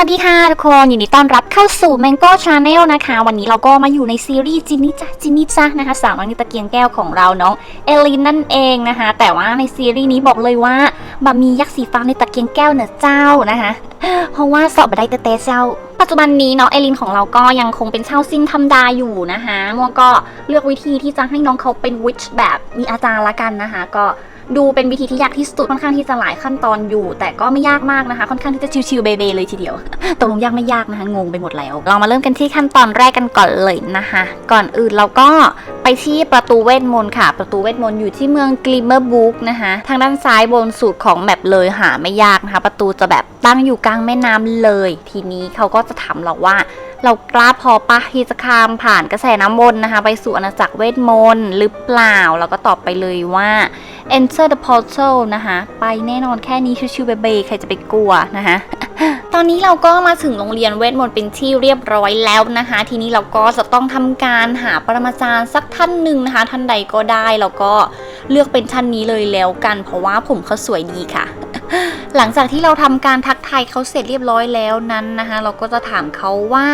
วัสดีค่ะทุกคนยินดีต้อนรับเข้าสู่ Mango Channel นะคะ วันนี้เราก็มาอยู่ในซีรีส์จินนี่จ้ะจินนี่จ้ะนะคะสาวน้อยในตะเกียงแก้วของเราน้องเอลินนั่นเองนะคะ แต่ว่าในซีรีส์นี้บอกเลยว่าบะมียักษ์สีฟ้าในตะเกียงแก้วเนอะเจ้านะคะเพราะว่าสอบบัไดเตเตเจ้า ปัจจุบันนี้เน้องเอลินของเราก็ยังคงเป็นเช่าซิ่งธรรมดาอยู่นะคะมัวก็เลือกวิธีที่จะให้น้องเขาเป็นวิชแบบมีอาจารย์ละกันนะคะ ก็ ดูเป็นวิธีที่ยากที่สุดค่อนข้างที่จะหลายขั้นตอนอยู่ แต่ก็ไม่ยากมากนะคะ ค่อนข้างที่จะชิวๆเบเบเลยทีเดียวตกลงยากไม่ยากนะคะงงไปหมดแล้ว เรามาเริ่มกันที่ขั้นตอนแรกกันก่อนเลยนะคะ ก่อนอื่นเราก็ไปที่ประตูเวทมนต์ค่ะ ประตูเวทมนต์อยู่ที่เมืองกลิมเมอร์บุ๊กนะคะทางด้านซ้ายบนสุดของแมปเลยหาไม่ยากนะคะ ประตูจะแบบตั้งอยู่กลางแม่น้ำเลย ทีนี้เขาก็จะถามเราว่า เรากล้าพอปะที่จะข้ามผ่านกระแสน้ำวนนะคะ ไปสู่อาณาจักรเวทมนต์หรือเปล่า เราก็ตอบไปเลยว่า enter the portal นะคะ ไปแน่นอนแค่นี้ชิวๆเบย์ใครจะไปกลัวนะคะตอนนี้เราก็มาถึงโรงเรียนเวทมนต์เป็นที่เรียบร้อยแล้วนะคะ ทีนี้เราก็จะต้องทำการหาปรมาจารย์สักท่านหนึ่งนะคะ ท่านใดก็ได้แล้วก็เลือกเป็นท่านนี้เลยแล้วกัน เพราะว่าผมเขาสวยดีค่ะ หลังจากที่เราทำการทักทายเขาเสร็จเรียบร้อยแล้วนั้นนะคะ เราก็จะถามเขาว่า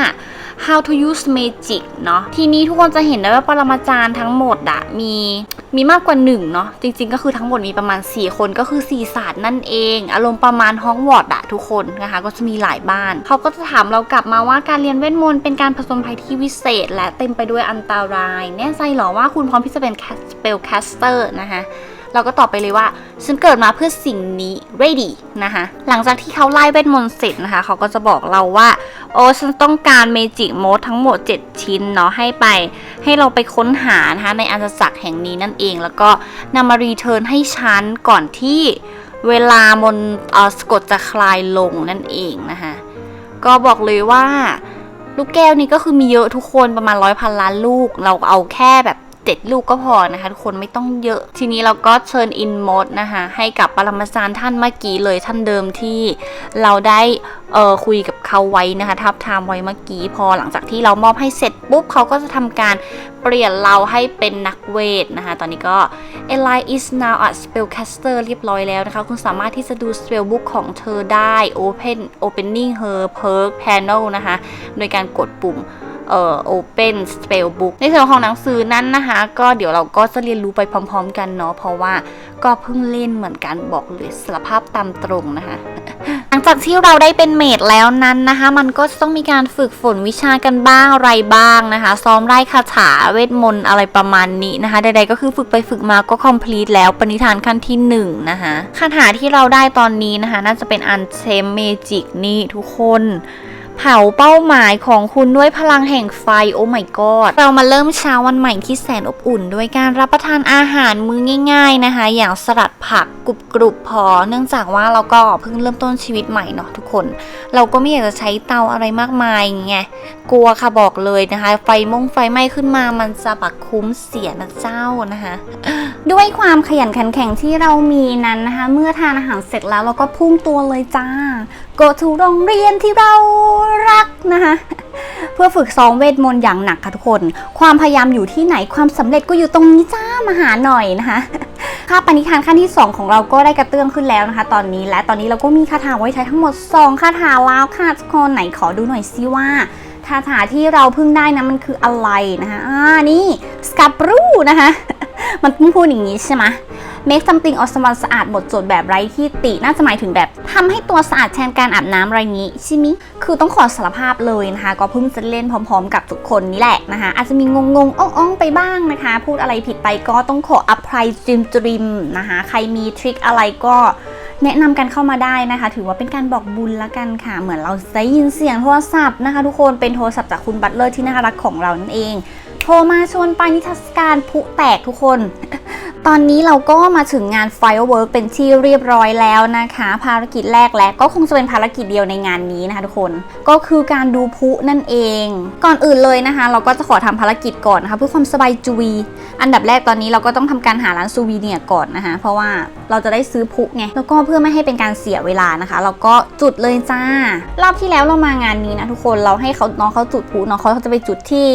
how to use magic เนาะทีนี้ทุกคนจะเห็นได้ว่าปรมาจารย์ทั้งหมดอะมีมีมากกว่าหนึ่งเนาะจริง ๆ ก็คือทั้งหมดมีประมาณ 4 คนก็คือ4ศาสตร์นั่นเอง อารมณ์ประมาณฮอกวอตส์อะทุกคนนะคะ ก็จะมีหลายบ้าน เขาก็จะถามเรากลับมาว่าการเรียนเวทมนต์เป็นการผจญภัยที่วิเศษ และเต็มไปด้วยอันตราย แน่ใจหรอว่าคุณพร้อมที่จะเป็นสเปลแคสเตอร์นะคะ เราก็ตอบไปเลยว่า ฉันเกิดมาเพื่อสิ่งนี้ ready นะคะหลังจากที่เขาไล่เวทมนต์เสร็จนะคะ เขาก็จะบอกเราว่า โอ้ฉันต้องการเมจิกโมดทั้งหมด 7 ชิ้นเนาะให้ไป ให้เราไปค้นหานะคะในอาณาจักรแห่งนี้นั่นเอง แล้วก็นำมารีเทิร์นให้ฉันก่อนที่เวลามนเออสะกดจะคลายลงนั่นเองนะคะก็บอกเลยว่าลูกแก้วนี่ก็คือมีเยอะทุกคนประมาณร้อยพันล้านลูก เราเอาแค่แบบ เจ็ดลูกก็พอนะคะ ทุกคนไม่ต้องเยอะ ทีนี้เราก็เชิญอินมดนะคะให้กับปรมาจารย์ท่านเมื่อกี้เลยท่านเดิมที่เราได้เอ่อคุยกับเขาไว้นะคะทับทามไว้เมื่อกี้พอหลังจากที่เรามอบให้เสร็จปุ๊บเขาก็จะทำการเปลี่ยนเราให้เป็นนักเวทนะคะ ตอนนี้ก็ Eli is now a spellcaster เรียบร้อยแล้วนะคะ คุณสามารถที่จะดู spell book ของเธอได้ open opening her perk panel นะคะ โดยการกดปุ่ม เอ่อ Open Spell Book ในส่วนของหนังสือนั้นนะคะ ก็เดี๋ยวเราก็จะเรียนรู้ไปพร้อม ๆ กันเนาะเพราะว่าก็เพิ่งเล่นเหมือนกันบอกเลยสารภาพตามตรงนะคะหลังจากที่เราได้เป็นเมดแล้วนั้นนะคะ มันก็ต้องมีการฝึกฝนวิชากันบ้างอะไรบ้างนะคะ ซ้อมไล่คาถาเวทมนต์อะไรประมาณนี้นะคะ ใดๆก็คือฝึกไปฝึกมาก็ complete แล้วปณิธานขั้นที่หนึ่งนะคะคาถาที่เราได้ตอนนี้นะคะ น่าจะเป็นอันเชมเมจิกนี่ทุกคน เผาเป้าหมายของคุณด้วยพลังแห่งไฟโอ้ my god เรามาเริ่มเช้าวันใหม่ที่แสนอบอุ่น ด้วยการรับประทานอาหารมื้อง่าย ๆนะคะ อย่างสลัดผักกรุบๆพอ เนื่องจากว่าเราก็เพิ่งเริ่มต้นชีวิตใหม่เนาะทุกคน เราก็ไม่อยากจะใช้เตาอะไรมากมายไงกลัวค่ะบอกเลยนะคะ ไฟมงไฟไหม้ขึ้นมามันจะบักคุ้มเสียนะเจ้านะคะด้วยความขยันขันแข็งที่เรามีนั้นนะคะ เมื่อทานอาหารเสร็จแล้วเราก็พุ่งตัวเลยจ้า go to โรงเรียนที่เรารักนะคะเพื่อฝึกซ้อมเวทมนต์อย่างหนักค่ะทุกคน ความพยายามอยู่ที่ไหนความสำเร็จก็อยู่ตรงนี้จ้ามาหาหน่อยนะคะค่าปณิธานขั้นที่ 2 ของเราก็ได้กระเตื้องขึ้นแล้วนะคะ ตอนนี้และตอนนี้เราก็มีคาถาไว้ใช้ทั้งหมด 2 คาถาแล้วค่ะทุกคนไหนขอดูหน่อยซิว่าคาถาที่เราเพิ่งได้นะมันคืออะไรนะคะอ่านี่สกาบรูนะคะมันเพิ่งพูดอย่างนี้ใช่ไหม make something ออกสมันสะอาดหมดจดแบบไร้ที่ติน่าจะหมายถึงแบบทำให้ตัวสะอาดแทนการอาบน้ำอะไรงนี้ใช่ไหมคือต้องขอสารภาพเลยนะคะ ก็เพิ่งจะเล่นพร้อมๆ กับทุกคนนี่แหละนะคะ อาจจะมีงงๆอ่องๆไปบ้างนะคะ พูดอะไรผิดไปก็ต้องขออภัยจริมจริมๆนะคะ ใครมีทริคอะไรก็แนะนำกันเข้ามาได้นะคะ ถือว่าเป็นการบอกบุญละกันค่ะ เหมือนเราได้ยินเสียงโทรศัพท์นะคะ ทุกคนเป็นโทรศัพท์จากคุณบัตเลอร์ที่น่ารักของเรานั่นเอง โทรมาชวนไปนิทรรศการพลุแตกทุกคน ตอนนี้เราก็มาถึงงาน Firework เป็นที่เรียบร้อยแล้วนะคะ ภารกิจแรกและก็คงจะเป็นภารกิจเดียวในงานนี้นะคะทุกคน ก็คือการดูพุนั่นเอง ก่อนอื่นเลยนะคะ เราก็จะขอทำภารกิจก่อนนะคะเพื่อความสบายจุยอันดับแรกตอนนี้เราก็ต้องทำการหาร้านซูวีเนียก่อนนะคะเพราะว่าเราจะได้ซื้อพุไงแล้วก็เพื่อไม่ให้เป็นการเสียเวลานะคะ เราก็จุดเลยจ้ารอบที่แล้วเรามางานนี้นะทุกคนเราให้เขาน้องเขาจุดพุน้องเขาจะไปจุดที่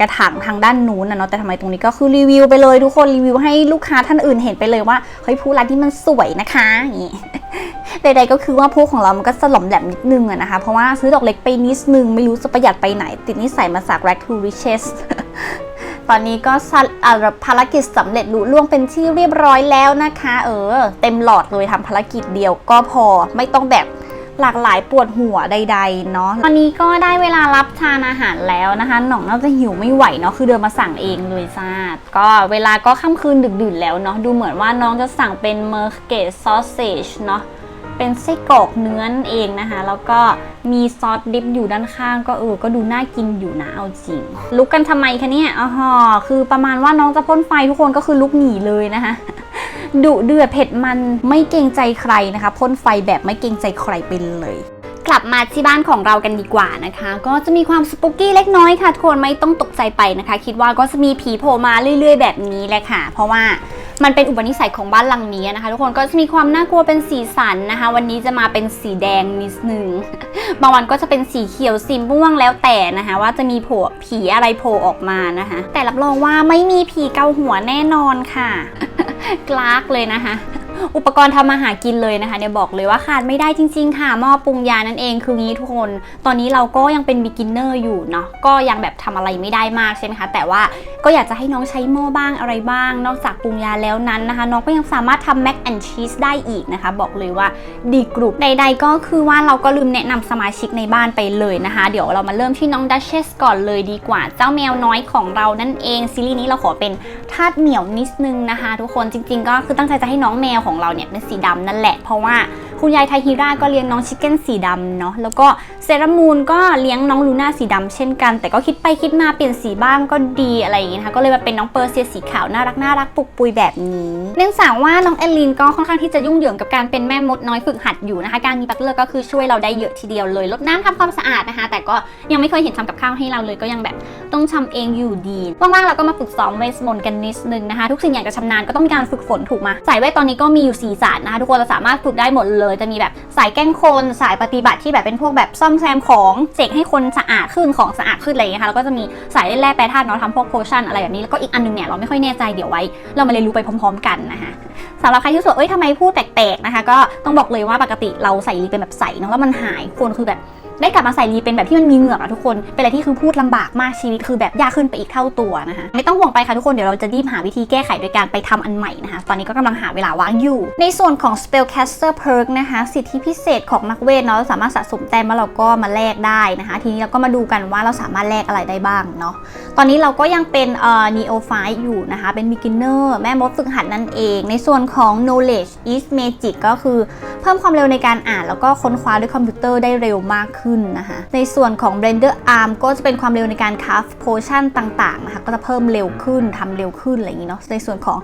กระถางทางด้านนู้นนะเนาะแต่ทำไมตรงนี้ก็คือรีวิวไปเลยทุกคนรีวิวให้ลูกลูกค้าท่านอื่นเห็นไปเลยว่าเฮ้ยผู้ร้านที่มันสวยนะคะอย่างงี้ใดๆก็คือว่าพวกของเรามันก็สลอมแหลมนิดนึงอะนะคะ เพราะว่าซื้อดอกเล็กไปนิดนึง ไม่รู้จะประหยัดไปไหน ติดนิสัยมาจาก Rag to Riches ตอนนี้ก็สัอ่าภารกิจสำเร็จลุล่วงเป็นที่เรียบร้อยแล้วนะคะ เออ เต็มหลอดเลยทำภารกิจเดียวก็พอไม่ต้องแบบ หลากหลายปวดหัวใดๆเนาะตอนนี้ก็ได้เวลารับทานอาหารแล้วนะคะ หน่องน่าจะหิวไม่ไหวเนาะคือเดินมาสั่งเองเลยจ้าก็เวลาก็ค่ำคืนดึกดื่นแล้วเนาะดูเหมือนว่าน้องจะสั่งเป็นเมอร์เกตซอสเซจเนาะ เป็นไส้กรอกเนื้อนเองนะคะ แล้วก็มีซอสดิปอยู่ด้านข้าง ก็เออ ก็ดูน่ากินอยู่นะเอาจริง ลุกกันทำไมคะเนี่ยอ๋อคือประมาณว่าน้องจะพ่นไฟทุกคนก็คือลุกหนีเลยนะคะดุเดือดเผ็ดมันไม่เกรงใจใครนะคะพ่นไฟแบบไม่เกรงใจใครไปเลยกลับมาที่บ้านของเรากันดีกว่านะคะ ก็จะมีความสปุกกี้เล็กน้อยค่ะทุกคนไม่ต้องตกใจไปนะคะ คิดว่าก็จะมีผีโผล่มาเรื่อย ๆ แบบนี้แหละค่ะ เพราะว่า มันเป็นอุปนิสัยของบ้านหลังนี้นะคะ ทุกคนก็จะมีความน่ากลัวเป็นสีสันนะคะ วันนี้จะมาเป็นสีแดงนิดนึง บางวันก็จะเป็นสีเขียวสีม่วงแล้วแต่นะคะ ว่าจะมีโผล่ผีอะไรโผล่ออกมานะคะ แต่รับรองว่าไม่มีผีเกาหัวแน่นอนค่ะกลากเลยนะคะ อุปกรณ์ทำอาหารกินเลยนะคะเนี่ยบอกเลยว่าขาดไม่ได้จริง ๆ ค่ะหม้อปรุงยานั่นเองคืองี้ทุกคน ตอนนี้เราก็ยังเป็น beginner อร์อยู่เนาะก็ยังแบบทำอะไรไม่ได้มากใช่ไหมคะแต่ว่าก็อยากจะให้น้องใช้หม้อบ้างอะไรบ้าง นอกจากปรุงยาแล้วนั้นนะคะ น้องก็ยังสามารถทำ mac and cheese ได้อีกนะคะ บอกเลยว่าดีกรุบใด ๆ ก็คือว่าเราก็ลืมแนะนำสมาชิกในบ้านไปเลยนะคะ เดี๋ยวเรามาเริ่มที่น้องดัชเชสก่อนเลยดีกว่า เจ้าแมวน้อยของเรานั่นเองซีรีส์นี้เราขอเป็นทาสเหมียวนิดนึงนะคะ ทุกคนจริง ๆ ก็คือตั้งใจจะให้น้องแมวของเราเนี่ยเป็นสีดำนั่นแหละ เพราะว่าคุณยายไทฮิราก็เลี้ยงน้องชิคเก้นสีดำเนาะแล้วก็เซรามูนก็เลี้ยงน้องลูน่าสีดำเช่นกัน แต่ก็คิดไปคิดมาเปลี่ยนสีบ้างก็ดีอะไรอย่างงี้นะคะก็เลยมาเป็นน้องเปอร์เซียสีขาวน่ารักน่ารักปุกปุยแบบนี้ เนื่องจากว่าน้องเอลลินก็ค่อนข้างที่จะยุ่งเหยิงกับการเป็นแม่มดน้อยฝึกหัดอยู่นะคะ การมีปักเลือกก็คือช่วยเราได้เยอะทีเดียวเลยลดน้ำทำความสะอาดนะคะ แต่ก็ยังไม่เคยเห็นทำกับข้าวให้เราเลยก็ยังแบบต้องทำเองอยู่ดีว่างๆเราก็มาฝึกซ้อมเวทมนต์กันนิดนึงนะคะ ทุกสิ่งอย่างจะชำนาญก็ต้องมีการฝึกฝนถูกมาสายเวทตอนนี้ก็มีีอยู่สีศาสตร์นะคะทุกคนเราสามารถฝึกได้หมดเลย จะมีแบบสายแกล้งคน สายปฏิบัติที่แบบเป็นพวกแบบซ่อมแซมของเสกให้คนสะอาดขึ้นของสะอาดขึ้นอะไรอย่างเงี้ยค่ะแล้วก็จะมีสายเล่นแร่แปรธาตุเนาะทำพวกโพชั่นอะไรแบบนี้แล้วก็อีกอันหนึงเนี่ยเราไม่ค่อยแน่ใจเดี๋ยวไว้ เรามาเรียนรู้ไปพร้อม ๆ กันนะคะสำหรับใครที่สว่าเอ้ยทำไมพูดแปลกๆนะคะ ก็ต้องบอกเลยว่าปกติเราใส่รีเป็นแบบใสเนาะแล้วมันหายคนคือแบบ ได้กลับมาใส่รีเป็นแบบที่มันมีเหงือกอะทุกคน เป็นอะไรที่คือพูดลำบากมากชีวิตคือแบบยากขึ้นไปอีกเท่าตัวนะคะ ไม่ต้องห่วงไปค่ะทุกคนเดี๋ยวเราจะรีบหาวิธีแก้ไขโดยการไปทำอันใหม่นะคะ ตอนนี้ก็กำลังหาเวลาว่างอยู่ ในส่วนของ Spellcaster Perk นะคะ สิทธิพิเศษของนักเวทเนาะเราสามารถสะสมแต้มแล้วเราก็มาแลกได้นะคะ ทีนี้เราก็มาดูกันว่าเราสามารถแลกอะไรได้บ้างเนาะตอนนี้เราก็ยังเป็นเอ่อ neophyte อยู่นะคะเป็น beginner แม่มดฝึกหัดนั่นเอง ในส่วนของ knowledge is magic ก็คือ เพิ่มความเร็วในการอ่านแล้วก็ค้นคว้าด้วยคอมพิวเตอร์ได้เร็วมากขึ้นนะคะในส่วนของ blender arm ก็จะเป็นความเร็วในการ craft potion ต่างๆนะคะก็จะเพิ่มเร็วขึ้นทำเร็วขึ้นอะไรอย่างนี้เนาะในส่วนของ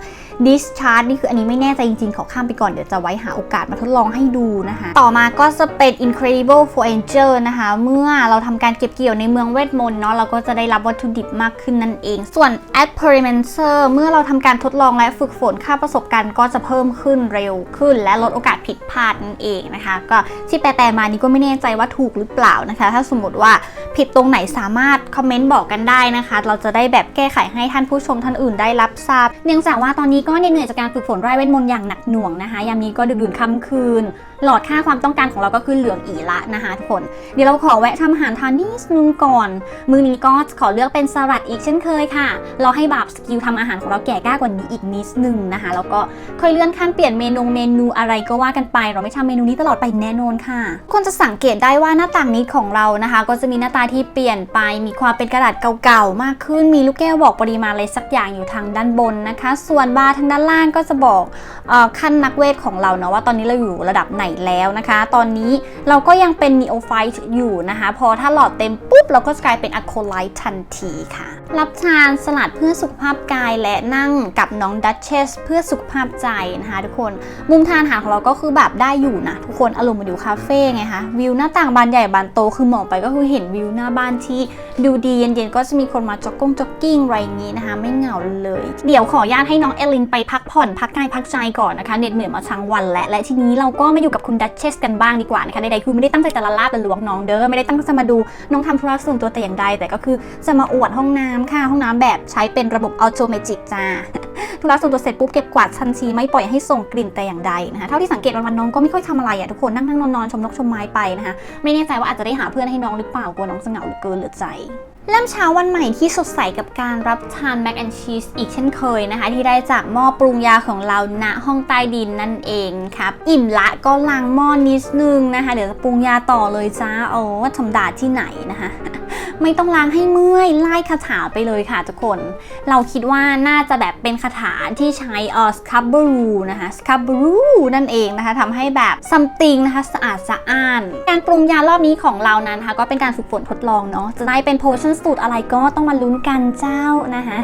discharge นี่คืออันนี้ไม่แน่ใจจริงๆ ขอข้ามไปก่อนเดี๋ยวจะไว้หาโอกาสมาทดลองให้ดูนะคะ ต่อมาก็จะเป็น incredible for angel นะคะ เมื่อเราทำการเก็บเกี่ยวในเมืองเวทมนต์เนาะเราก็จะได้รับวัตถุดิบมากขึ้นนั่นเอง ส่วน experimenter เมื่อเราทำการทดลองและฝึกฝนค่าประสบการณ์ก็จะเพิ่มขึ้นเร็วขึ้น และลดโอกาสผิดพลาดนั่นเองนะคะ ก็ที่แปลๆมานี่ก็ไม่แน่ใจว่าถูกหรือเปล่านะคะ ถ้าสมมติว่าผิดตรงไหนสามารถคอมเมนต์บอกกันได้นะคะ เราจะได้แบบแก้ไขให้ท่านผู้ชมท่านอื่นได้รับทราบ เนื่องจากว่าตอนนี้ก็เหนื่อยจากการฝึกฝนไร้เวทมนต์อย่างหนักหน่วงนะคะยามนี้ก็ดึกดื่นค่ำคืน หลอดค่าความต้องการของเราก็คือเหลืองอีละนะคะทุกคนเดี๋ยวเราขอแวะทำอาหารทานนิดนึงก่อน มือนี้ก็ขอเลือกเป็นสลัดอีกเช่นเคยค่ะเราให้บาปสกิลทำอาหารของเราแก่กล้ากว่านี้อีกนิดนึงนะคะแล้วก็ค่อยเลื่อนขั้นเปลี่ยนเมนูเมนูอะไรก็ว่ากันไป เราไม่ทำเมนูนี้ตลอดไปแน่นอนค่ะคนจะสังเกตได้ว่าหน้าต่างนี้ของเรานะคะ ก็จะมีหน้าตาที่เปลี่ยนไป มีความเป็นกระดาษเก่าๆ มากขึ้น มีลูกแก้วบอกปริมาณอะไรสักอย่างอยู่ทางด้านบนนะคะ ส่วนบาร์ทางด้านล่างก็จะบอกอขั้นนักเวทของเราเนาะว่าตอนนี้เราอยู่ระดับไหนแล้วนะคะ ตอนนี้เราก็ยังเป็น neophyte อยู่นะคะ พอถ้าหลอดเต็มปุ๊บ เราก็จะกลายเป็น acolyte ทันทีค่ะ รับทานสลัดเพื่อสุขภาพกายและนั่งกับน้องดัชเชสเพื่อสุขภาพใจนะคะทุกคน มุมทานอาหารของเราก็คือแบบได้อยู่นะทุกคนอารมณ์มันอยู่คาเฟ่ไงคะวิวหน้าต่างบานใหญ่บานโตคือมองไปก็คือเห็นวิวหน้าบ้านที่ดูดีเย็นๆก็จะมีคนมาจ็อกกงจ็อกกิ้งอะไรอย่างนี้นะคะ ไม่เหงาเลย เดี๋ยวขออนุญาตให้น้องเอลินไปพักผ่อนพักกายพักใจก่อนนะคะเหน็ดเหนื่อยมาทั้งวันและและทีนี้เราก็มาอยู่กับคุณดัชเชสกันบ้างดีกว่านะคะใดๆคือไม่ได้ตั้งใจจะละลาบละลวงน้องเด้อไม่ได้ตั้งใจจะมาดูน้องทำธุระส่วนตัวแต่อย่างใด แต่ก็คือจะมาอวดห้องน้ำค่ะห้องน้ำแบบใช้เป็นระบบอัตโนมัติจ้าธุระส่วนตัวเสร็จปุ๊บเก็บกวาดชันชีไม่ปล่อยให้ส่งกลิ่นแต่อย่างใดนะคะเท่าที่สังเกตวันๆน้องก็ไม่ค่อยทำอะไรอะทุกคนนั่งนั่งนอนนอนชมนกชมไม้ไปนะคะไม่แน่ใจว่าอาจจะได้หาเพื่อนให้น้องหรือเปล่ากลัวน้องจะเหงาเหลือเกินเหลือใจ เริ่มเช้าวันใหม่ที่สดใสกับการรับทานแมกแอนชีสอีกเช่นเคยนะคะ ที่ได้จากหม้อปรุงยาของเราณห้องใต้ดินนั่นเองครับ อิ่มละก็ล้างหม้อนิดนึงนะคะ เดี๋ยวจะปรุงยาต่อเลยจ้าโอ้ว่าธรรมดาที่ไหนนะคะ ไม่ต้องล้างให้เมื่อยไล่คาถาไปเลยค่ะทุกคน เราคิดว่าน่าจะแบบเป็นคาถาที่ใช้เออสคับบรูนะคะสคับบรูนั่นเองนะคะทำให้แบบ something นะคะสะอาดสะอ้าน การปรุงยารอบนี้ของเรานั้นนะคะก็เป็นการฝึกฝนทดลองเนาะจะได้เป็น potion สูตรอะไรก็ต้องมาลุ้นกันเจ้านะคะ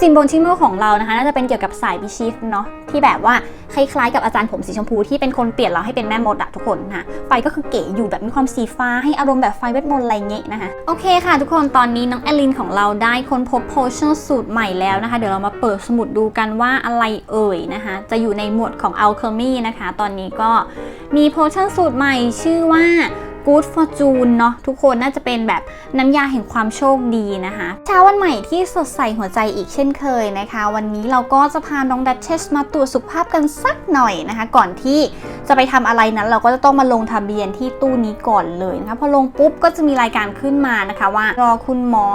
ซิมโบลชิมเมอร์ของเรานะคะน่าจะเป็นเกี่ยวกับสายพิชิฟเนาะที่แบบว่าคล้ายๆกับอาจารย์ผมสีชมพูที่เป็นคนเปลี่ยนเราให้เป็นแม่มดอะทุกคนนะไฟก็คือเก๋อยู่แบบมีความสีฟ้าให้อารมณ์แบบไฟเวทมนต์อะไรเงี้ยนะคะโอเคค่ะ ทุกคนตอนนี้น้องแอลินของเราได้ค้นพบ potion สูตรใหม่แล้วนะคะ เดี๋ยวเรามาเปิดสมุดดูกันว่าอะไรเอ่ยนะคะ จะอยู่ในหมวดของ alchemy นะคะ ตอนนี้ก็มี potion สูตรใหม่ชื่อว่า Good Fortune เนาะทุกคนน่าจะเป็นแบบน้ำยาแห่งความโชคดีนะคะเช้าวันใหม่ที่สดใสหัวใจอีกเช่นเคยนะคะ วันนี้เราก็จะพาน้องดัชเชสมาตรวจสุขภาพกันสักหน่อยนะคะ ก่อนที่จะไปทำอะไรนั้น เราก็จะต้องมาลงทะเบียนที่ตู้นี้ก่อนเลยนะคะพอลงปุ๊บก็จะมีรายการขึ้นมานะคะว่ารอคุณหมอ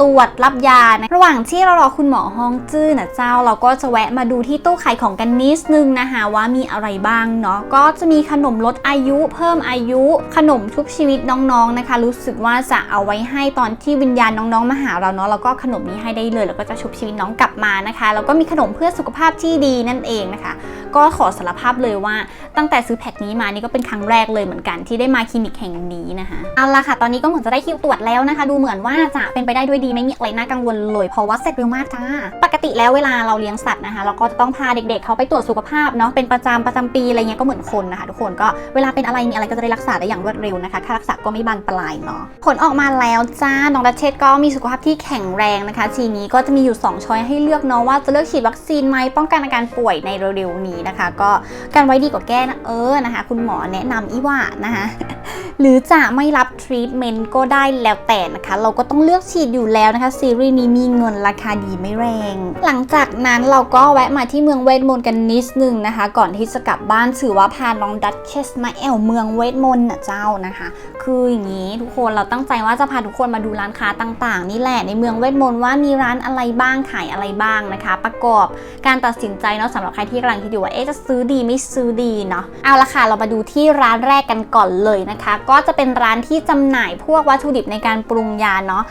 ตรวจรับยานะระหว่างที่เรารอคุณหมอห้องจื้อนะเจ้า เราก็จะแวะมาดูที่ตู้ขายของกันนิดนึงนะคะว่ามีอะไรบ้างเนาะก็จะมีขนมลดอายุเพิ่มอายุขนมชุบชีวิตน้องๆนะคะ รู้สึกว่าจะเอาไว้ให้ตอนที่วิญญาณน้องๆมาหาเราเนาะแล้วก็ขนมนี้ให้ได้เลยแล้วก็จะชุบชีวิตน้องกลับมานะคะแล้วก็มีขนมเพื่อสุขภาพที่ดีนั่นเองนะคะ ก็ขอสารภาพเลยว่าตั้งแต่ซื้อแพ็คนี้มานี่ก็เป็นครั้งแรกเลยเหมือนกันที่ได้มาคลินิกแห่งนี้นะคะเอาละค่ะ ตอนนี้ก็เหมือนจะได้คิวตรวจแล้วนะคะ ดูเหมือนว่าจะเป็นไปได้ด้วยดีไม่มีอะไรน่ากังวลเลยเพราะว่าเสร็จเร็วมากจ้าปกติแล้วเวลาเราเลี้ยงสัตว์นะคะ เราก็จะต้องพาเด็กๆเขาไปตรวจสุขภาพเนาะเป็นประจำประจำปีอะไรเงี้ยก็เหมือนคนนะคะทุกคนก็เวลาเป็นอะไรมีอะไรก็จะได้รักษาได้อย่างรวดเร็วนะคะค่ารักษาก็ไม่บานปลายเนาะผลออกมาแล้วจ้าน้องดัชเชตก็มีสุขภาพที่แข็งแรงนะคะ ทีนี้ก็จะมีอยู่ 2ช้อยให้เลือกเนาะว่าจะเลือกฉีดวัคซีนไหมป้องกันอาการป่วยในเร็วๆนี้นะคะ ก็การไว้ดีกว่าแก้นะเออนะคะ คุณหมอแนะนำอีว่านะคะหรือจะไม่รับทรีทเมนต์ก็ได้แล้วแต่นะคะ เราก็ต้องเลือกฉีดอยู่แล้วนะคะ ซีรีส์นี้มีเงินราคาดีไม่แรง หลังจากนั้นเราก็แวะมาที่เมืองเวทมนต์กันนิดนึงนะคะ ก่อนที่จะกลับบ้านถือว่าพาน้องดัชเชสมาแอวเมืองเวทมนต์นะเจ้านะคะ คืออย่างนี้ทุกคนเราตั้งใจว่าจะพาทุกคนมาดูร้านค้าต่าง ๆ นี่แหละในเมืองเวทมนต์ว่ามีร้านอะไรบ้างขายอะไรบ้างนะคะ ประกอบการตัดสินใจเนาะสำหรับใครที่กำลังคิดอยู่ว่าเอ๊ะจะซื้อดีไม่ซื้อดีเนาะเอาละค่ะเรามาดูที่ร้านแรกกันก่อนเลยนะคะ ก็จะเป็นร้านที่จำหน่ายพวกวัตถุดิบในการปรุงยาเนาะ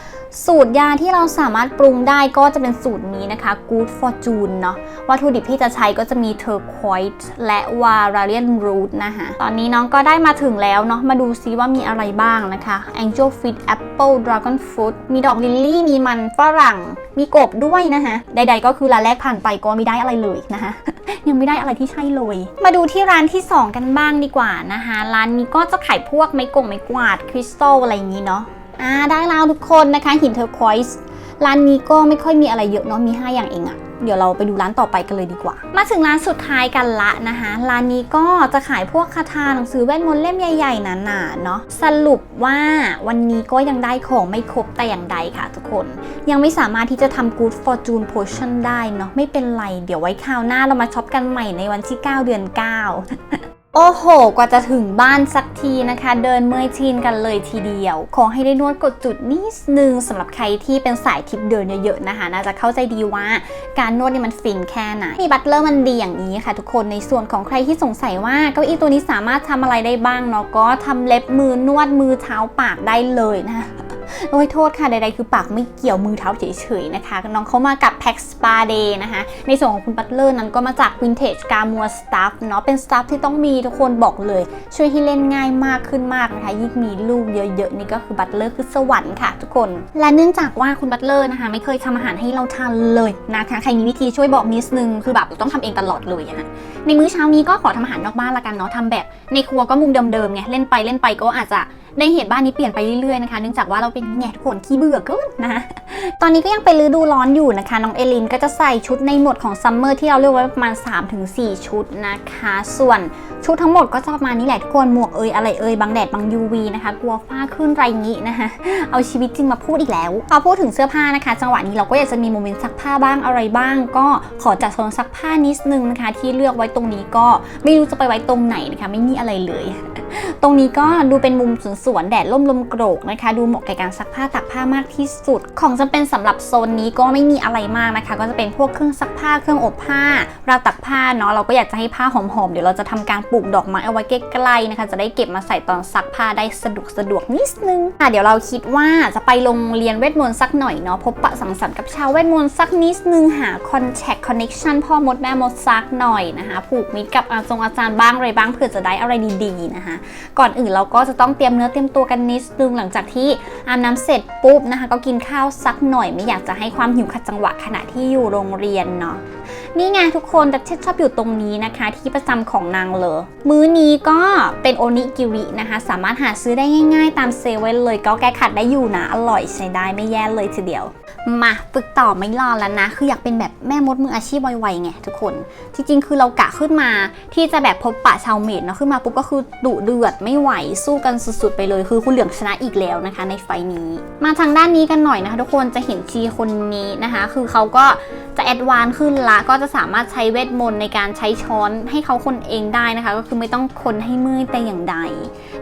สูตรยาที่เราสามารถปรุงได้ก็จะเป็นสูตรนี้นะคะ Good Fortune เนาะวัตถุดิบที่จะใช้ก็จะมี Turquoise และ Valerian Root นะคะตอนนี้น้องก็ได้มาถึงแล้วเนาะมาดูซิว่ามีอะไรบ้างนะคะ Angel Fit Apple Dragon Fruit มีดอกลิลลี่ มีมันฝรั่ง มีกบด้วยนะคะใด ๆ ก็คือร้านแรกผ่านไปก็ไม่ได้อะไรเลยนะคะยังไม่ได้อะไรที่ใช่เลย มาดูที่ร้านที่ 2 กันบ้างดีกว่านะคะ ร้านนี้ก็จะขายพวกไม้กงไม้กวาดคริสตัลอะไรอย่างนี้เนาะ อ่าได้แล้วทุกคนนะคะหินเทอร์ควอยส์ร้านนี้ก็ไม่ค่อยมีอะไรเยอะเนาะมี 5 อย่างเองอะเดี๋ยวเราไปดูร้านต่อไปกันเลยดีกว่า มาถึงร้านสุดท้ายกันละนะคะ ร้านนี้ก็จะขายพวกคาถาหนังสือเวทมนต์เล่มใหญ่ๆหนาๆเนาะ สรุปว่าวันนี้ก็ยังได้ของไม่ครบแต่อย่างใดค่ะทุกคน ยังไม่สามารถที่จะทำ Good Fortune Potion ได้เนาะ ไม่เป็นไร เดี๋ยวไว้คราวหน้าเรามาช็อปกันใหม่ในวันที่ 9 เดือน 9 โอ้โห กว่าจะถึงบ้านสักทีนะคะ เดินเมื่อยทีนกันเลยทีเดียว ขอให้ได้นวดกดจุดนิดนึงสำหรับใครที่เป็นสายทิปเดินเยอะๆนะคะ น่าจะเข้าใจดีว่าการนวดนี่มันฟินแค่ไหนมีบัตเลอร์มันดีอย่างนี้ค่ะ ทุกคนในส่วนของใครที่สงสัยว่าเก้าอี้ตัวนี้สามารถทำอะไรได้บ้างเนาะก็ทำเล็บมือนวดมือเท้าปากได้เลยนะคะ โอ้ยโทษค่ะใดๆคือปากไม่เกี่ยวมือเท้าเฉยๆนะคะน้องเขามากับ p a x Spa Day นะคะ ในส่วนของคุณบัตเลอร์นั้นก็มาจาก Vintage g a m o r Stuff เนาะเป็น Stuff ที่ต้องมีทุกคนบอกเลย ช่วยให้เล่นง่ายมากขึ้นมากนะคะยิ่งมีลูกเยอะๆนี่ก็คือบัตเลอร์คือสวรรค์ค่ะทุกคน และเนื่องจากว่าคุณบัตเลอร์นะคะ ไม่เคยทำอาหารให้เราทานเลยนะคะใครมีวิธีช่วยบอกนิดนึงคือแบบต้องทำเองตลอดเลยอะนะในมื้อเช้านี้ก็ขอทำอาหารนอกบ้านละกันเนาะทำแบบในครัวก็มุมเดิมๆไงเล่นไปเล่นไปก็อาจจะ ได้เห็นบ้านนี้เปลี่ยนไปเรื่อยๆนะคะเนื่องจากว่าเราเป็นแง่ทุกคนขี้เบื่อเกินนะ ตอนนี้ก็ยังเป็นฤดูร้อนอยู่นะคะ น้องเอลินก็จะใส่ชุดในหมวดของซัมเมอร์ที่เราเลือกไว้ประมาณ 3-4 ชุดนะคะ ส่วนชุดทั้งหมดก็จะประมาณนี้แหละทุกคนหมวกเอยอะไรเอยบังแดดบัง UV นะคะ กลัวฝ้าขึ้นไรงี้นะคะเอาชีวิตจริงมาพูดอีกแล้วพอพูดถึงเสื้อผ้านะคะ จังหวะนี้เราก็อยากจะมีโมเมนต์ซักผ้าบ้างอะไรบ้าง ก็ขอจัดโซนซักผ้านิดนึงนะคะ ที่เลือกไว้ตรงนี้ก็ไม่รู้จะไปไว้ตรงไหนนะคะ ไม่มีอะไรเลย ตรงนี้ก็ดูเป็นมุมสวนแดดร่มลมโกรกนะคะ ดูเหมาะกับการซักผ้าตากผ้ามากที่สุด ของจำเป็นสำหรับโซนนี้ก็ไม่มีอะไรมากนะคะ ก็จะเป็นพวกเครื่องซักผ้าเครื่องอบผ้าราวตักผ้าเนาะเราก็อยากจะให้ผ้าหอมๆเดี๋ยวเราจะทำการปลูกดอกไม้เอาไว้ใกล้ๆนะคะ จะได้เก็บมาใส่ตอนซักผ้าได้สะดวกสะดวกนิดนึงอะเดี๋ยวเราคิดว่าจะไปโรงเรียนเวทมนต์สักหน่อยเนาะพบปะสังสรรค์กับชาวเวทมนต์สักนิดนึงหาคอนแทคคอนเน็ชันพ่อมดแม่มดซักหน่อยนะคะผูกมิตรกับอาจงอาจารย์บ้างอะไรบ้างเผื่อจะได้อะไรดีๆนะคะ ก่อนอื่นเราก็จะต้องเตรียมเนื้อเตรียมตัวกันนิดนึงหลังจากที่อาบน้ำเสร็จปุ๊บนะคะ ก็กินข้าวสักหน่อยไม่อยากจะให้ความหิวขัดจังหวะขณะที่อยู่โรงเรียนเนาะนี่ไงทุกคนดัชเชสชอบอยู่ตรงนี้นะคะ ที่ประจำของนางเลยมื้อนี้ก็เป็นโอนิกิรินะคะ สามารถหาซื้อได้ง่าย ๆ ตามเซเว่นเลยก็แก้ขัดได้อยู่นะอร่อยใช้ได้ไม่แย่เลยทีเดียว มาฝึกต่อไม่รอแล้วนะ คืออยากเป็นแบบแม่มดมืออาชีพไวๆไงทุกคน จริง ๆ คือเรากะขึ้นมาที่จะแบบพบปะชาวเมดเนาะขึ้นมาปุ๊บก็คือดุเดือดไม่ไหวสู้กันสุดๆ ไปเลย คือคุณเหลืองชนะอีกแล้วนะคะ ในไฟนี้ มาทางด้านนี้กันหน่อยนะคะ ทุกคนจะเห็นชีคนนี้นะคะ คือเขาก็จะแอดวานขึ้นละก็จะสามารถใช้เวทมนต์ในการใช้ช้อนให้เขาคนเองได้นะคะ ก็คือไม่ต้องคนให้มือแต่อย่างใด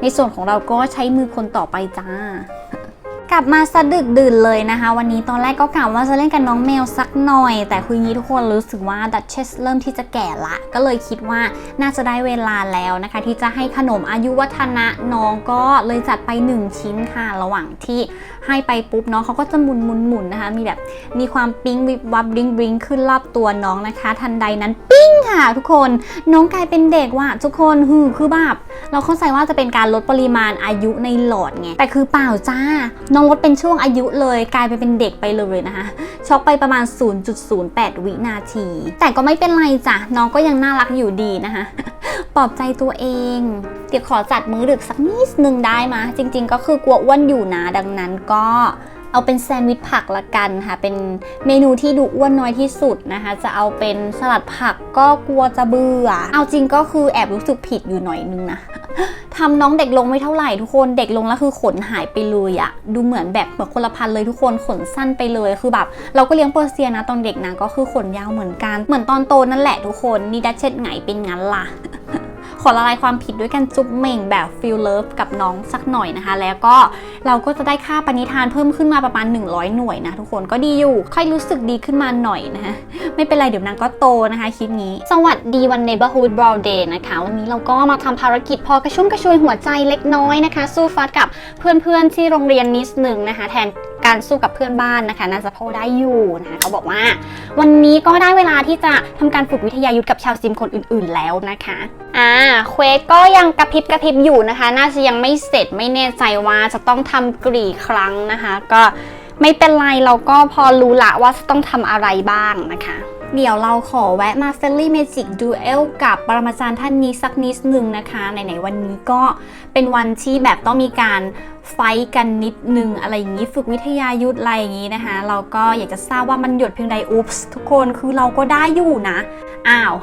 ในส่วนของเราก็ใช้มือคนต่อไปจ้า กลับมาสะดึกดื่นเลยนะคะ วันนี้ตอนแรกก็กะว่าจะเล่นกับน้องแมวสักหน่อย แต่คุยงี้ทุกคนรู้สึกว่าดัชเชสเริ่มที่จะแก่ละ ก็เลยคิดว่าน่าจะได้เวลาแล้วนะคะ ที่จะให้ขนมอายุวัฒนะน้องก็เลยจัดไป 1 ชิ้นค่ะ ระหว่างที่ให้ไปปุ๊บน้องเขาก็จะหมุนหมุนหมุนนะคะ มีแบบมีความปิ๊งวิบวับริงบริงขึ้นรอบตัวน้องนะคะ ทันใดนั้นปิ้งค่ะทุกคนน้องกลายเป็นเด็กว่ะทุกคนหือคือแบบเราเข้าใจว่าจะเป็นการลดปริมาณอายุในหลอดไง แต่คือเปล่าจ้า น้องลดเป็นช่วงอายุเลย กลายไปเป็นเด็กไปเลยนะคะ ช็อกไปประมาณ 0.08 วินาที แต่ก็ไม่เป็นไรจ้ะ น้องก็ยังน่ารักอยู่ดีนะคะปลอบใจตัวเอง เดี๋ยวขอจัดมื้อดึกสักนิดนึงได้มจริง ๆ ก็คือกลัวอ้วนอยู่นะ ดังนั้นก็ เอาเป็นแซนด์วิชผักละกันค่ะ เป็นเมนูที่ดูอ้วนน้อยที่สุดนะคะ จะเอาเป็นสลัดผักก็กลัวจะเบื่อ เอาจริงก็คือแอบรู้สึกผิดอยู่หน่อยนึงนะทำน้องเด็กลงไม่เท่าไหร่ทุกคนเด็กลงแล้วคือขนหายไปเลยอะดูเหมือนแบบเหมือนคนละพันเลยทุกคนขนสั้นไปเลยคือแบบ เราก็เลี้ยงเปอร์เซียนะตอนเด็กนะก็คือขนยาวเหมือนกัน เหมือนตอนโตนั่นแหละทุกคนนี่ดัชเช็ดไงเป็นงั้นล่ะ ขอละลายความผิดด้วยกันจุ๊บเหม่งแบบฟิลเลิฟกับน้องสักหน่อยนะคะ แล้วก็เราก็จะได้ค่าปณิธานเพิ่มขึ้นมาประมาณ 100 หน่วยนะทุกคนก็ดีอยู่ ค่อยรู้สึกดีขึ้นมาหน่อยนะคะไม่เป็นไรเดี๋ยวนางก็โตนะคะคลิปนี้ สวัสดีวัน Neighborhood Brawl Day นะคะ วันนี้เราก็มาทำภารกิจพอกระชุ่มกระชวยหัวใจเล็กน้อยนะคะ สู้ฟัดกับเพื่อนๆที่โรงเรียนนิดหนึ่งนะคะ แทน การสู้กับเพื่อนบ้านนะคะน่าจะพอได้อยู่นะคะเขาบอกว่า วันนี้ก็ได้เวลาที่จะทำการฝึกวิทยายุทธกับชาวซิมคนอื่น ๆ แล้วนะคะอ่าเควสก็ยังกระพริบกระพริบอยู่นะคะ น่าจะยังไม่เสร็จไม่แน่ใจว่าจะต้องทำกี่ครั้งนะคะ ก็ไม่เป็นไรเราก็พอรู้ละว่าจะต้องทำอะไรบ้างนะคะ เดี๋ยวเราขอแวะมา f r i e n d l y Magic Duel กับปรมาจารย์ท่านนี้สักนิดหนึ่งนะคะ ไหนๆวันนี้ก็เป็นวันที่แบบต้องมีการไฟกันนิดนึงอะไรอย่างนี้ฝึกวิทยายุทธอะไรอย่างนี้นะคะ เราก็อยากจะทราบว่ามันหยดเพียงใดอุ๊ปส์ทุกคนคือเราก็ได้อยู่นะ อ้าว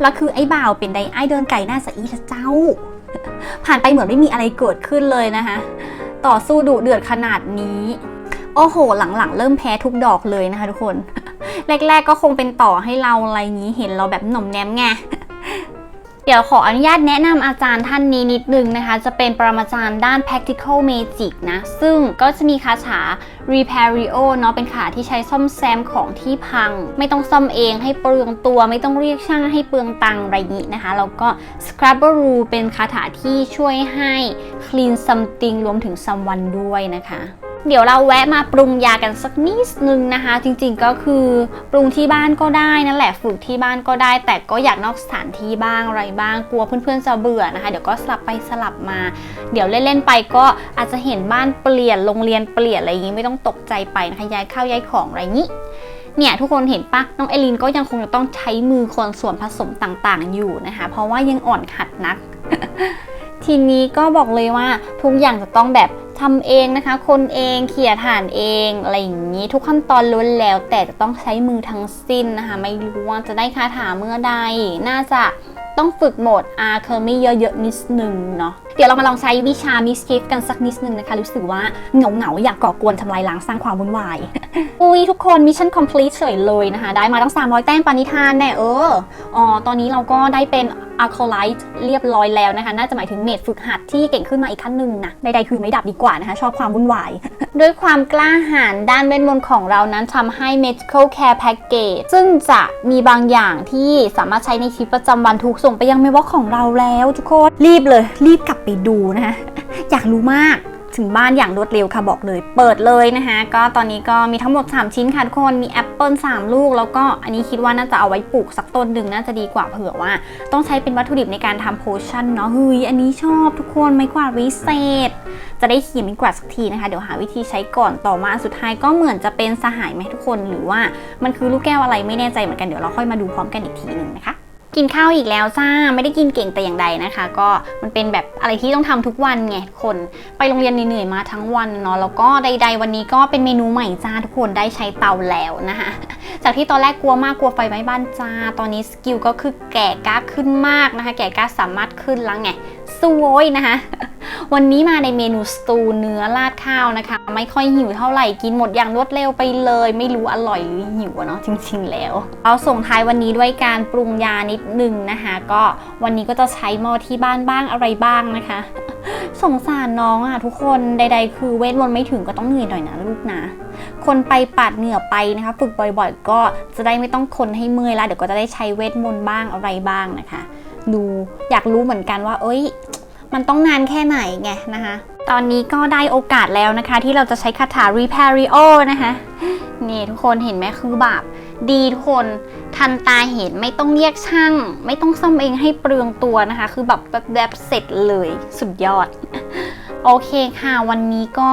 แล้วคือไอ้บ่าวเป็นไดไอ้เดินไก่หน้าสะอีละเจ้า ผ่านไปเหมือนไม่มีอะไรเกิดขึ้นเลยนะคะ ต่อสู้ดุเดือดขนาดนี้ โอ้โห หลังๆ เริ่มแพ้ทุกดอกเลยนะคะทุกคน แรก ๆ ก็คงเป็นต่อให้เราอะไรงนี้เห็นเราแบบหน่อมแนมไงเดี๋ยวขออนุญาตแนะนำอาจารย์ท่านนี้นิดนึงนะคะ จะเป็นปรมาจารย์ด้าน practical magic นะ ซึ่งก็จะมีคาถา repairio เนาะเป็นคาถาที่ใช้ซ่อมแซมของที่พัง ไม่ต้องซ่อมเองให้เปลืองตัว ไม่ต้องเรียกช่างให้เปลืองตังอะไรอย่างนี้นะคะ แล้วก็ scrubberoo เป็นคาถาที่ช่วยให้ clean something รวมถึง someone ด้วยนะคะ เดี๋ยวเราแวะมาปรุงยากันสักนิดนึงนะคะ จริงๆก็คือปรุงที่บ้านก็ได้นั่นแหละฝึกที่บ้านก็ได้ แต่ก็อยากนอกสถานที่บ้างอะไรบ้างกลัวเพื่อนๆจะเบื่อนะคะ เดี๋ยวก็สลับไปสลับมา เดี๋ยวเล่นๆไปก็อาจจะเห็นบ้านเปลี่ยนโรงเรียนเปลี่ยนอะไรอย่างนี้ไม่ต้องตกใจไปนะคะย้ายข้าวย้ายของอะไรอย่างนี้เนี่ยทุกคนเห็นปะน้องเอลินก็ยังคงจะต้องใช้มือคนส่วนผสมต่างๆ อยู่นะคะ เพราะว่ายังอ่อนหัดนัก ทีนี้ก็บอกเลยว่าทุกอย่างจะต้องแบบทำเองนะคะ คนเองเขี่ยฐานเองอะไรอย่างนี้ ทุกขั้นตอนล้วนแล้ว แต่จะต้องใช้มือทั้งสิ้นนะคะ ไม่รู้ว่าจะได้คาถาเมื่อใด น่าจะต้องฝึกโหมดอาเคอร์มี่เยอะๆนิดนึงเนาะ เดี๋ยวเรามาลองใช้วิชามิสกิฟกันสักนิดนึงนะคะ รู้สึกว่าเหงาๆอยากก่อกวนทำลายล้างสร้างความวุ่นวาย อุ้ยทุกคนมิชชั่นคอมพลีทเฉยเลยนะคะ ได้มาตั้ง 300 แต้มปานิธานแน่เอออ๋อตอนนี้เราก็ได้เป็น a c o l i t e เรียบร้อยแล้วนะคะ น่าจะหมายถึงเมดฝึกหัดที่เก่งขึ้นมาอีกขั้นหนึ่งนะ ใดๆคือไม่ดับดีกว่านะคะ ชอบความวุ่นวาย ด้วยความกล้าหาญด้านเวทมนต์ของเรานั้นทำให้ medical care package ซึ่งจะมีบางอย่างที่สามารถใช้ในชีวิตประจำวันถูกส่งไปยังเมลบ็อของเราแล้วทุกคนรีบเลย รีบกลับไปดูนะคะอยากรู้มากถึงบ้านอย่างรวดเร็วค่ะบอกเลย เปิดเลยนะคะก็ตอนนี้ก็มีทั้งหมด 3 ชิ้นค่ะทุกคนมีแอปเปิล3 ลูก แล้วก็อันนี้คิดว่าน่าจะเอาไว้ปลูกสักต้นหนึ่งน่าจะดีกว่าเผื่อว่า ต้องใช้เป็นวัตถุดิบในการทำโพชั่นเนาะเฮ้ยอันนี้ชอบทุกคนไม้กวาวิเศษ จะได้ขี่ไม้กวาดสักทีนะคะ เดี๋ยวหาวิธีใช้ก่อนต่อมาสุดท้ายก็เหมือนจะเป็นสหายไหมทุกคนหรือว่ามันคือลูกแก้วอะไรไม่แน่ใจเหมือนกันเดี๋ยวเราค่อยมาดูพร้อมกันอีกทีหนึ่งนะคะ กินข้าวอีกแล้วจ้าไม่ได้กินเก่งแต่อย่างใดนะคะ ก็มันเป็นแบบอะไรที่ต้องทำทุกวันไงคน ไปโรงเรียนเหนื่อยมาทั้งวันเนาะแล้วก็ใด ๆ วันนี้ก็เป็นเมนูใหม่จ้าทุกคนได้ใช้เตาแล้วนะคะจากที่ตอนแรกกลัวมากกลัวไฟไหม้บ้านจ้า ตอนนี้สกิลก็คือแก่กล้าขึ้นมากนะคะ แก่กล้าสามารถขึ้นแล้วไง สู้โว้ยนะคะ วันนี้มาในเมนูสตูเนื้อราดข้าวนะคะ ไม่ค่อยหิวเท่าไหร่กินหมดอย่างรวดเร็วไปเลย ไม่รู้อร่อยหรือหิวเนาะจริง ๆ แล้วเอาส่งท้ายวันนี้ด้วยการปรุงยานิดนึงนะคะ ก็วันนี้ก็จะใช้หม้อที่บ้านบ้างอะไรบ้างนะคะ สงสารน้องอะทุกคนใด ๆ คือเวทมนต์ไม่ถึงก็ต้องเหนื่อยหน่อยนะลูกนะคนไปปาดเหงื่อไปนะคะฝึกบ่อย ๆ ก็จะได้ไม่ต้องคนให้เมื่อยละเดี๋ยวก็จะได้ใช้เวทมนต์บ้างอะไรบ้างนะคะ ดู อยากรู้เหมือนกันว่า เอ้ย มันต้องนานแค่ไหนไงนะคะ ตอนนี้ก็ได้โอกาสแล้วนะคะ ที่เราจะใช้คาถา Repario นะคะ นี่ทุกคนเห็นไหมคือแบบดีทุกคนทันตาเห็นไม่ต้องเรียกช่าง ไม่ต้องซ่อมเองให้เปลืองตัวนะคะ คือแบบแบบเสร็จเลยสุดยอด โอเคค่ะ วันนี้ก็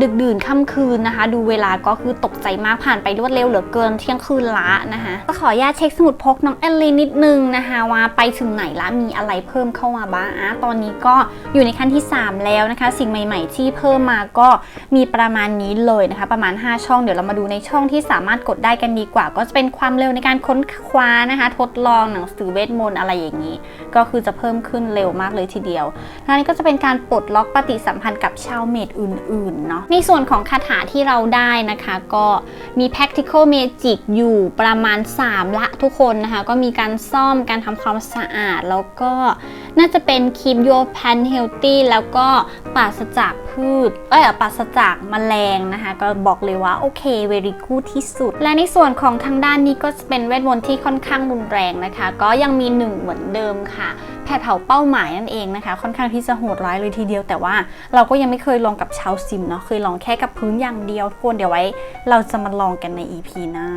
ดึกดื่นค่ำคืนนะคะ ดูเวลาก็คือตกใจมากผ่านไปรวดเร็วเหลือเกินเที่ยงคืนละนะคะก็ขออนุญาตเช็คสมุดพกน้องแอลลีนิดนึงนะคะว่าไปถึงไหนละมีอะไรเพิ่มเข้ามาบ้างอะตอนนี้ก็อยู่ในขั้นที่ 3 แล้วนะคะ สิ่งใหม่ ๆ ที่เพิ่มมาก็มีประมาณนี้เลยนะคะ ประมาณ 5 ช่องเดี๋ยวเรามาดูในช่องที่สามารถกดได้กันดีกว่า ก็จะเป็นความเร็วในการค้นคว้านะคะ ทดลองหนังสือเวทมนต์อะไรอย่างนี้ ก็คือจะเพิ่มขึ้นเร็วมากเลยทีเดียวท่านี้ก็จะเป็นการปลดล็อกปฏิสัมพันธ์กับชาวเมดอื่นๆเนาะในส่วนของคาถาที่เราได้นะคะก็มี practical magic อยู่ประมาณ 3 ละทุกคนนะคะ ก็มีการซ่อมการทำความสะอาด แล้วก็น่าจะเป็น keep your plant healthy แล้วก็ปราศจาก พืชเอ้ยปราศจากมแมลงนะคะ ก็บอกเลยว่าโอเค very good ที่สุด และในส่วนของทางด้านนี้ก็จะเป็นเวทมนต์ที่ค่อนข้างรุนแรงนะคะ ก็ยังมีหนึ่งเหมือนเดิมค่ะแผดเผาเป้าหมายนั่นเองนะคะ ค่อนข้างที่จะโหดร้ายเลยทีเดียว แต่ว่าเราก็ยังไม่เคยลองกับชาวซิมเนาะเคยลองแค่กับพื้นอย่างเดียวทุกคนเดี๋ยวไว้ เราจะมาลองกันใน EP หน้า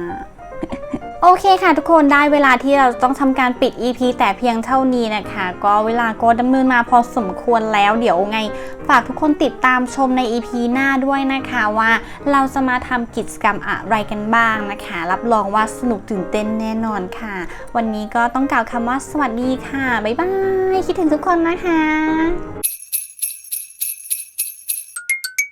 โอเคค่ะทุกคนได้เวลาที่เราต้องทำการปิด EP แต่เพียงเท่านี้นะคะ ก็เวลาก็ดำเนินมาพอสมควรแล้วเดี๋ยวไง ฝากทุกคนติดตามชมใน EP หน้าด้วยนะคะว่าเราจะมาทำกิจกรรมอะไรกันบ้างนะคะ รับรองว่าสนุกตื่นเต้นแน่นอนค่ะ วันนี้ก็ต้องกล่าวคำว่าสวัสดีค่ะ บ๊ายบาย คิดถึงทุกคนนะคะ